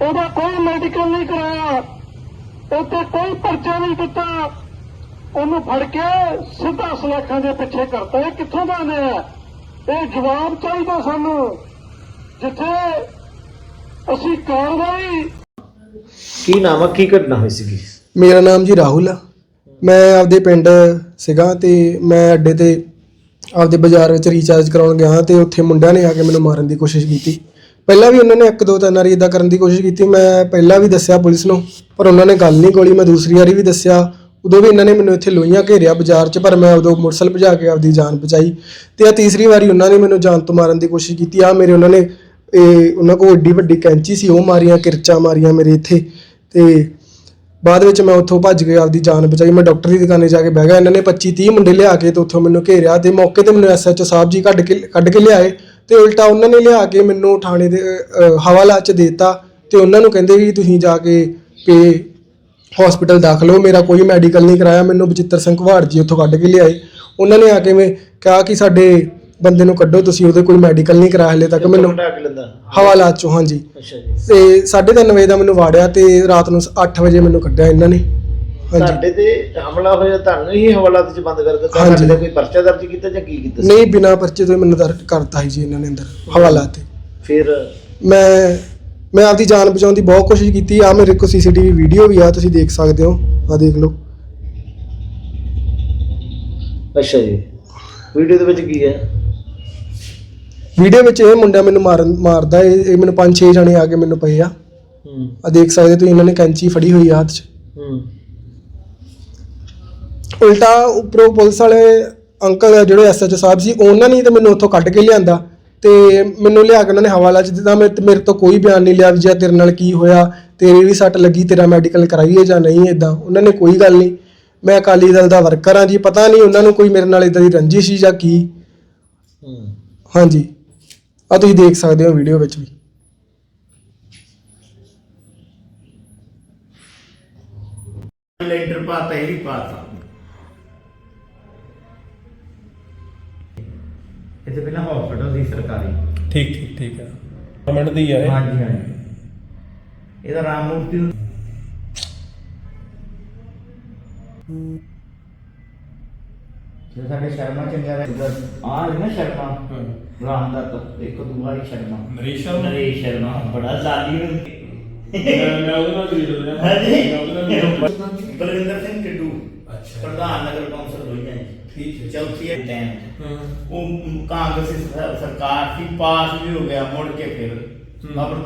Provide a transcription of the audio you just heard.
ਉਹਦਾ ਕੋਈ ਮੈਡੀਕਲ ਨਹੀਂ ਕਰਾਇਆ। ਉੱਤੇ ਕੋਈ ਪਰਚਾ ਨਹੀਂ ਦਿੱਤਾ। ਉਹਨੂੰ ਫੜ ਕੇ ਸਿੱਧਾ ਸਲਾਖਾਂ ਦੇ ਪਿੱਛੇ ਕਰਤਾ। ਇਹ ਕਿੱਥੋਂ ਦਾ ਨੇ ਇਹ ਜਵਾਬ ਚਾਹੀਦਾ ਸਾਨੂੰ। ਜਿੱਥੇ ਅਸੀਂ ਕਾਰਵਾਈ ਕੀ ਨਾਮ ਆ? ਕੀ ਘਟਨਾ ਹੋਈ ਸੀਗੀ? ਮੇਰਾ ਨਾਮ ਜੀ ਰਾਹੁਲ ਆ। ਮੈਂ ਆਪਦੇ ਪਿੰਡ ਸੀਗਾ ਤੇ ਮੈਂ ਅੱਡੇ ਤੇ ਆਪਦੇ ਬਾਜ਼ਾਰ ਵਿੱਚ ਰੀਚਾਰਜ ਕਰਾਉਣ ਗਿਆ ਤੇ ਉੱਥੇ ਮੁੰਡਿਆਂ ਨੇ ਆ ਕੇ ਮੈਨੂੰ ਮਾਰਨ ਦੀ ਕੋਸ਼ਿਸ਼ ਕੀਤੀ। ਪਹਿਲਾਂ ਵੀ ਉਹਨਾਂ ਨੇ ਇੱਕ ਦੋ ਤਿੰਨ ਵਾਰੀ ਇਦਾਂ ਕਰਨ ਦੀ ਕੋਸ਼ਿਸ਼ ਕੀਤੀ। ਮੈਂ ਪਹਿਲਾਂ ਵੀ ਦੱਸਿਆ ਪੁਲਿਸ ਨੂੰ ਪਰ ਉਹਨਾਂ ਨੇ ਗੱਲ ਨਹੀਂ ਕੋਲੀ ਮੈਂ ਦੂਸਰੀ ਵਾਰੀ ਵੀ ਦੱਸਿਆ। ਉਦੋਂ ਵੀ ਇਹਨਾਂ ਨੇ ਮੈਨੂੰ ਇੱਥੇ ਲੋਹੀਆਂ ਘੇਰਿਆ ਬਾਜ਼ਾਰ 'ਚ ਪਰ ਮੈਂ ਉਦੋਂ ਮੋਟਰਸਾਈਕਲ ਭਜਾ ਕੇ ਆਪਦੀ ਜਾਨ ਬਚਾਈ। ਤੇ ਆ ਤੀਸਰੀ ਵਾਰੀ ਉਹਨਾਂ ਨੇ ਮੈਨੂੰ ਜਾਨ ਤੋਂ ਮਾਰਨ ਦੀ ਕੋਸ਼ਿਸ਼ ਕੀਤੀ। ਆ ਮੇਰੇ ਉਹਨਾਂ ਨੇ ਇਹ ਉਹਨਾਂ ਕੋਲ ਏਡੀ ਵੱਡੀ ਕੈਂਚੀ ਸੀ, ਉਹ ਮਾਰੀਆਂ, ਕਿਰਚਾਂ ਮਾਰੀਆਂ ਮੇਰੇ ਇੱਥੇ। ਤੇ ਬਾਅਦ ਵਿੱਚ ਮੈਂ ਉੱਥੋਂ ਭੱਜ ਕੇ ਆਪਦੀ ਜਾਨ ਬਚਾਈ। ਮੈਂ ਡਾਕਟਰ ਦੀ ਦੁਕਾਨੇ ਜਾ ਕੇ ਬਹਿ ਗਿਆ। ਇਹਨਾਂ ਨੇ 25 30 ਮੁੰਡੇ ਲਿਆ ਕੇ ਤੇ ਉੱਥੋਂ ਮੈਨੂੰ ਘੇਰਿਆ ਤੇ ਮੌਕੇ ਤੇ ਮੈਨੂੰ ਐਸਐਚਓ ਸਾਹਿਬ ਜੀ ਕੱਢ ਕੇ ਕੱਢ ਕੇ ਲਿਆਏ। ਤੇ ਉਲਟਾ ਉਹਨਾਂ ਨੇ ਲਿਆ ਕੇ ਮੈਨੂੰ ਥਾਣੇ ਦੇ ਹਵਾਲਾ 'ਚ ਦੇਤਾ ਤੇ ਉਹਨਾਂ ਨੂੰ ਕਹਿੰਦੇ ਵੀ ਤੁਸੀਂ ਜਾ ਕੇ ਪੇ ਹਸਪੀਟਲ ਦਾਖਲ ਹੋ। ਮੇਰਾ ਕੋਈ ਮੈਡੀਕਲ ਨਹੀਂ ਕਰਾਇਆ। ਮੈਨੂੰ ਬਚਿੱਤਰ ਸਿੰਘ ਘਵਾੜ ਜੀ ਉੱਥੋਂ ਕੱਢ ਕੇ ਲਿਆਏ। ਉਹਨਾਂ ਨੇ ਆ ਕੇ ਮੈਂ ਕਿਹਾ ਕਿ ਸਾਡੇ ਬੰਦੇ ਨੂੰ ਕੱਢੋ ਤੁਸੀਂ ਉਹਦੇ ਕੋਈ ਮੈਡੀਕਲ ਨਹੀਂ ਕਰਾਇਆ ਹਲੇ ਤੱਕ ਮੈਨੂੰ ਹਟਾ ਕੇ ਲੈਂਦਾ। ਹਵਾਲਾ 'ਚੋਂ ਹਾਂਜੀ। ਅੱਛਾ ਜੀ। ਤੇ 3:30 ਵਜੇ ਦਾ ਮੈਨੂੰ ਵਾੜਿਆ ਤੇ ਰਾਤ ਨੂੰ 8 ਵਜੇ ਮੈਨੂੰ ਕੱਢਿਆ ਇਹਨਾਂ ਨੇ। ਤੁਹਾਡੇ ਤੇ ਹਮਲਾ ਹੋਇਆ ਤੁਹਾਨੂੰ ਹੀ ਹਵਾਲਾਤ ਚ ਬੰਦ ਕਰ ਦਿੱਤਾ। ਤੁਹਾਡੇ ਤੇ ਕੋਈ ਪਰਚਾ ਦਰਜ ਕੀਤਾ ਜਾਂ ਕੀ ਕੀਤਾ? ਨਹੀਂ ਬਿਨਾ ਪਰਚੇ ਤੋਂ ਹੀ ਮੈਨੂੰ ਦਰਜ ਕਰਤਾ ਸੀ ਜੀ ਇਹਨਾਂ ਨੇ ਅੰਦਰ ਹਵਾਲਾ ਤੇ। ਫਿਰ? ਮੈਂ ਮੈਂ ਆਪਦੀ ਜਾਨ ਬਚਾਉਣ ਦੀ ਬਹੁਤ ਕੋਸ਼ਿਸ਼ ਕੀਤੀ ਆ ਮੇਰੇ ਕੋਲ ਸੀਸੀਟੀਵੀ ਵੀਡੀਓ ਵੀ ਆ ਤੁਸੀਂ ਦੇਖ ਸਕਦੇ ਹੋ ਆ ਦੇਖ ਲਓ। ਅੱਛਾ ਜੀ। ਵੀਡੀਓ ਦੇ ਵਿੱਚ ਕੀ ਹੈ? ਵੀਡੀਓ ਵਿੱਚ ਇਹ ਮੁੰਡਾ ਮੈਨੂੰ ਮਾਰਨ ਮਾਰਦਾ ਇਹ ਇਹ ਮੈਨੂੰ ਪੰਜ ਛੇ ਜਣੇ ਆ ਕੇ ਮੈਨੂੰ ਪਏ ਆ। ਹੂੰ। ਆ ਦੇਖ ਸਕਦੇ ਤੁਸੀਂ ਇਹਨਾਂ ਨੇ ਕੈਂਚੀ ਫੜੀ ਹੋਈ ਆ ਹੱਥ 'ਚ। ਹੂੰ। ਉਲਟਾ ਉੱਪਰੋਂ ਪੁਲਿਸ ਵਾਲੇ ਅੰਕਲ ਜਿਹੜੇ ਐਸਐਚਓ ਸਾਹਿਬ ਸੀ ਉਹਨਾਂ ਨੇ ਤਾਂ ਮੈਨੂੰ ਉੱਥੋਂ ਕੱਢ ਕੇ ਲਿਆਂਦਾ। ਤੇ ਮੈਨੂੰ ਲਿਆ ਕੇ ਉਹਨਾਂ ਨੇ ਹਵਾਲਾ 'ਚ ਦਿੱਤਾ ਮੇਰੇ ਮੇਰੇ ਤੋਂ ਕੋਈ ਬਿਆਨ ਨਹੀਂ ਲਿਆ ਵੀ ਜੇ ਤੇਰੇ ਨਾਲ ਕੀ ਹੋਇਆ ਤੇਰੇ ਵੀ ਸੱਟ ਲੱਗੀ ਤੇਰਾ ਮੈਡੀਕਲ ਕਰਾਈਏ ਜਾਂ ਨਹੀਂ ਇਦਾਂ ਉਹਨਾਂ ਨੇ ਕੋਈ ਗੱਲ ਨਹੀਂ। ਮੈਂ ਅਕਾਲੀ ਦਲ ਦਾ ਵਰਕਰ ਹਾਂ ਜੀ ਪਤਾ ਨਹੀਂ ਉਹਨਾਂ ਨੂੰ ਕੋਈ ਮੇਰੇ ਨਾਲ ਇਦਾਂ ਦੀ ਰੰਜਿਸ਼ ਸੀ ਜਾਂ ਕੀ। ਹਾਂਜੀ। ਆ ਤੁਸੀਂ ਦੇਖ ਸਕਦੇ ਹੋ ਵੀਡੀਓ ਵਿੱਚ ਵੀ। ਲੈਂਟਰ ਪਾਤਾ ਇਹ ਵੀ ਪਾਤਾ ਇੱਥੇ ਪਹਿਲਾਂ ਹਸਪੀਟਲ ਸੀ ਸਰਕਾਰੀ। ਠੀਕ ਠੀਕ ਠੀਕ ਹੈ। ਗਵਰਨਮੈਂਟ ਦੀ ਹੈ ਇਹ। ਹਾਂਜੀ ਹਾਂਜੀ। ਇਹਦਾ ਰਾਮ ਮੂਰਤੀ ਨੂੰ ਜੇ ਸਾਡੇ ਸ਼ਰਮਾ ਚੰਗਾ ਰਿਹਾ ਆ ਹੈ ਨਾ ਸ਼ਰਮਾ ਰਾਮ ਦਾ ਤਾਂ ਇੱਕ ਦੂਆ ਹੀ ਸ਼ਰਮਾ ਨਰੇਸ਼ ਸ਼ਰਮਾ? ਨਰੇਸ਼ ਸ਼ਰਮਾ ਬੜਾ ਜ਼ਾਲੀ ਨੂੰ ਮੈਂ ਮੈਂ ਉਹਦੇ ਨਾਲ ਜੁੜੀ ਰਿਹਾ ਹਾਂਜੀ ਮੈਂ ਉਹਦੇ ਨਾਲ ਜੁੜੀ ਬਲਵਿੰਦਰ ਸਿੰਘ ਟਿੱਡੂ ਅੱਛਾ। ਪ੍ਰਧਾਨ ਨਗਰ ਕੌਂਸਲ ਹੋਈ ਹੈ ਠੀਕ ਹੈ। ਚੌਥੀ ਹੈ ਟਾਈਮ ਹਾਂ ਉਹ ਕਾਂਗਰਸੀ ਸ- ਸਰਕਾਰ ਸੀ ਪਾਸ ਵੀ ਹੋ ਗਿਆ ਮੁੜ ਕੇ ਫਿਰ ਹਮ। ਆਪਰ